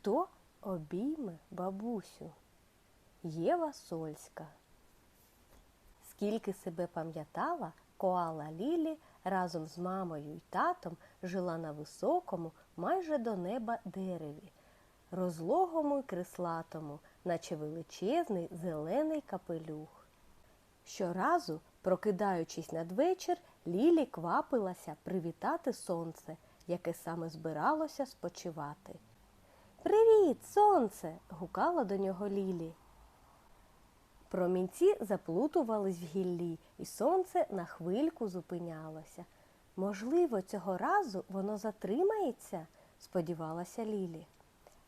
Хто обійме бабусю? Єва Сольська. Скільки себе пам'ятала, коала Лілі разом з мамою й татом жила на високому, майже до неба дереві, розлогому й крислатому, наче величезний зелений капелюх. Щоразу, прокидаючись надвечір, Лілі квапилася привітати сонце, яке саме збиралося спочивати. Привіт, сонце! гукала до нього Лілі. Промінці заплутувались в гіллі, і сонце на хвильку зупинялося. Можливо, цього разу воно затримається, сподівалася Лілі.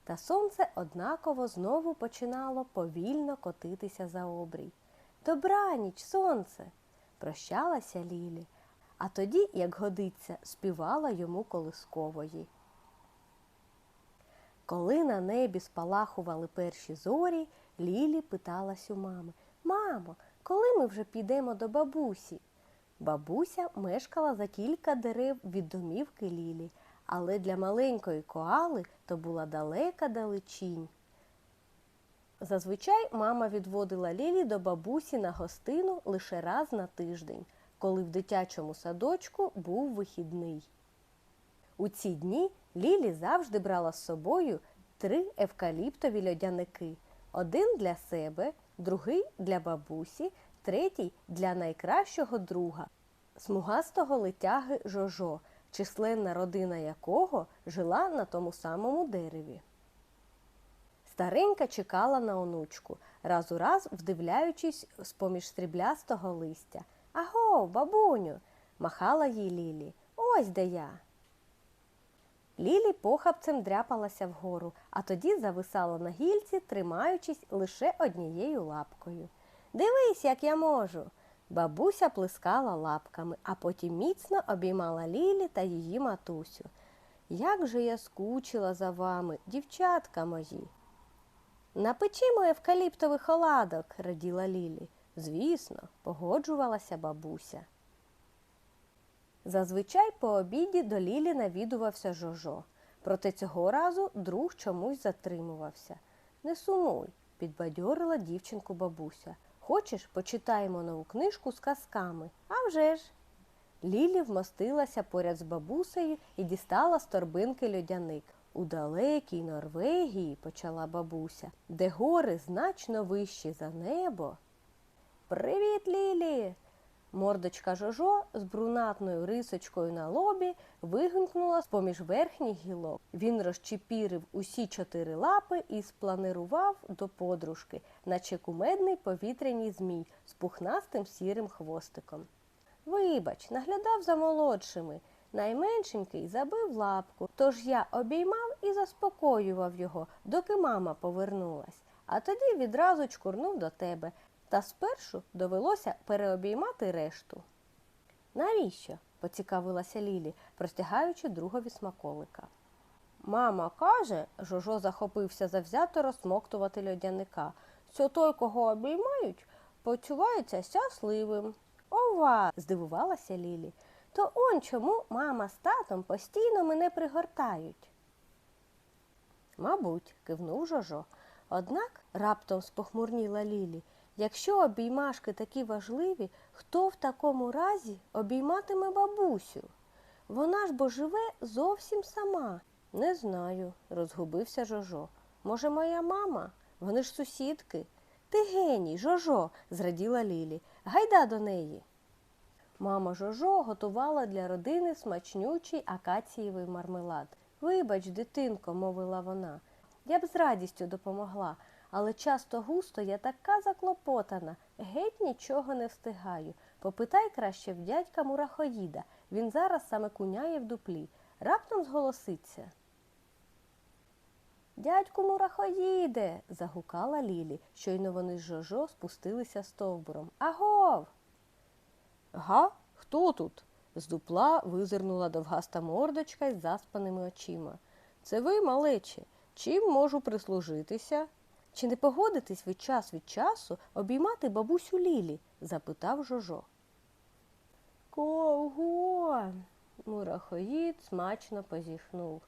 Та сонце однаково знову починало повільно котитися за обрій. Добраніч, сонце! прощалася Лілі, а тоді, як годиться, співала йому колискової. Коли на небі спалахували перші зорі, Лілі питалась у мами Мамо, коли ми вже підемо до бабусі? Бабуся мешкала за кілька дерев від домівки Лілі, але для маленької коали то була далека далечінь. Зазвичай мама відводила Лілі до бабусі на гостину лише раз на тиждень, коли в дитячому садочку був вихідний. У ці дні Лілі завжди брала з собою три евкаліптові льодяники. Один для себе, другий для бабусі, третій для найкращого друга, смугастого летяги Жожо, численна родина якого жила на тому самому дереві. Старенька чекала на онучку, раз у раз вдивляючись з-поміж стріблястого листя. Аго, бабуню, махала їй Лілі. Ось де я. Лілі похапцем дряпалася вгору, а тоді зависала на гільці, тримаючись лише однією лапкою. Дивись, як я можу. Бабуся плескала лапками, а потім міцно обіймала Лілі та її матусю. Як же я скучила за вами, дівчатка мої. Напечімо евкаліптових оладок, раділа Лілі. Звісно, погоджувалася бабуся. Зазвичай по обіді до Лілі навідувався Жожо. Проте цього разу друг чомусь затримувався. Не сумуй, підбадьорила дівчинку бабуся. Хочеш, почитаємо нову книжку з казками? А вже ж. Лілі вмостилася поряд з бабусею і дістала з торбинки льодяник. У далекій Норвегії, почала бабуся, де гори значно вищі за небо. Привіт, Лілі! Мордочка Жожо з брунатною рисочкою на лобі вигукнула з-поміж верхніх гілок. Він розчепірив усі чотири лапи і спланирував до подружки, наче кумедний повітряній змій з пухнастим сірим хвостиком. Вибач, наглядав за молодшими. Найменшенький забив лапку, тож я обіймав і заспокоював його, доки мама повернулась, а тоді відразу чкурнув до тебе, та спершу довелося переобіймати решту. Навіщо? поцікавилася Лілі, простягаючи другові смаколика. Мама каже, Жожо захопився завзято розсмоктувати льодяника, що той, кого обіймають, почувається щасливим. Ова. здивувалася Лілі. То он чому мама з татом постійно мене пригортають. Мабуть, кивнув Жожо. Однак раптом спохмурніла Лілі. Якщо обіймашки такі важливі, хто в такому разі обійматиме бабусю? Вона ж бо живе зовсім сама. Не знаю, розгубився Жожо. Може, моя мама? Вони ж сусідки. Ти геній, Жожо, зраділа Лілі. Гайда до неї. Мама Жожо готувала для родини смачнючий акацієвий мармелад. Вибач, дитинко, мовила вона, я б з радістю допомогла, але часто густо я така заклопотана, геть нічого не встигаю. Попитай краще в дядька мурахоїда, він зараз саме куняє в дуплі. Раптом зголоситься. Дядьку мурахоїде. загукала Лілі. Щойно вони з Жожо спустилися стовбуром. Агов. Га, хто тут? З дупла визирнула довгаста мордочка із заспаними очима. Це ви, малече, чим можу прислужитися? Чи не погодитесь ви час від часу обіймати бабусю Лілі? запитав Жожо. Кого? Мурахоїд смачно позіхнув.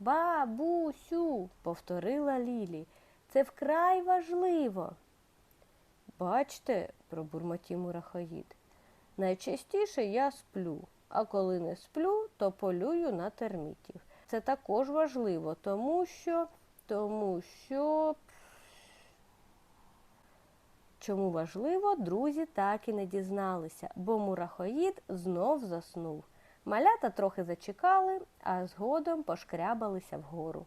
Бабусю, повторила Лілі. Це вкрай важливо. Бачте, пробурмотів мурахоїд. Найчастіше я сплю, а коли не сплю, то полюю на термітів. Це також важливо, тому що, тому що. Чому важливо, друзі так і не дізналися, бо мурахоїд знов заснув. Малята трохи зачекали, а згодом пошкрябалися вгору.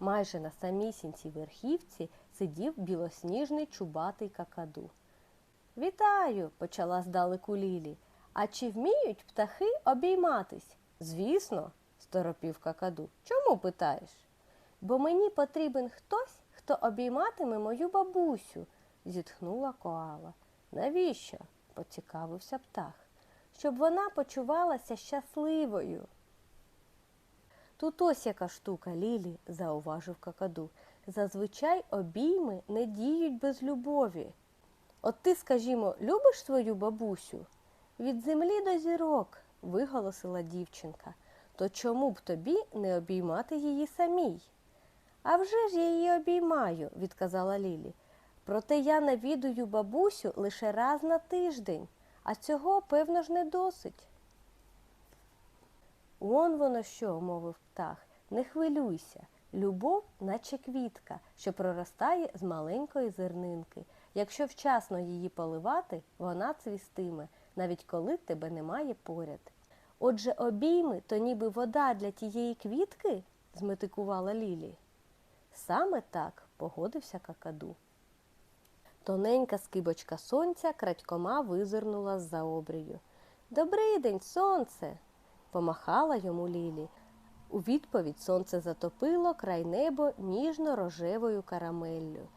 Майже на самісінькій верхівці сидів білосніжний чубатий какаду. Вітаю, почала здалеку Лілі. А чи вміють птахи обійматись? Звісно, сторопів какаду. Чому питаєш? Бо мені потрібен хтось, хто обійматиме мою бабусю, зітхнула коала. Навіщо? поцікавився птах. Щоб вона почувалася щасливою. Тут ось яка штука, Лілі, зауважив какаду. Зазвичай обійми не діють без любові. От ти, скажімо, любиш свою бабусю? Від землі до зірок, виголосила дівчинка. То чому б тобі не обіймати її самій? «А вже ж я її обіймаю, відказала Лілі. Проте я навідую бабусю лише раз на тиждень, а цього, певно ж, не досить. Он воно що, мовив птах, не хвилюйся. Любов, наче квітка, що проростає з маленької зернинки. Якщо вчасно її поливати, вона цвістиме, навіть коли тебе немає поряд. Отже, обійми то ніби вода для тієї квітки, зметикувала Лілі. Саме так погодився какаду. Тоненька скибочка сонця крадькома визирнула з-за обрію. Добрий день, сонце. помахала йому Лілі. У відповідь сонце затопило край небо ніжно-рожевою карамеллю.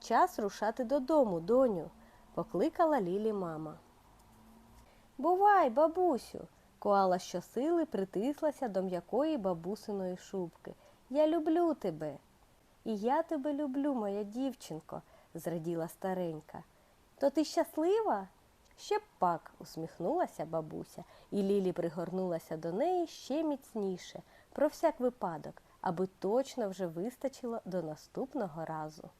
Час рушати додому, доню, покликала Лілі мама. Бувай, бабусю. Коала щосили притислася до м'якої бабусиної шубки. Я люблю тебе. І я тебе люблю, моя дівчинко, зраділа старенька. То ти щаслива? Ще пак, усміхнулася бабуся, і Лілі пригорнулася до неї ще міцніше, про всяк випадок, аби точно вже вистачило до наступного разу.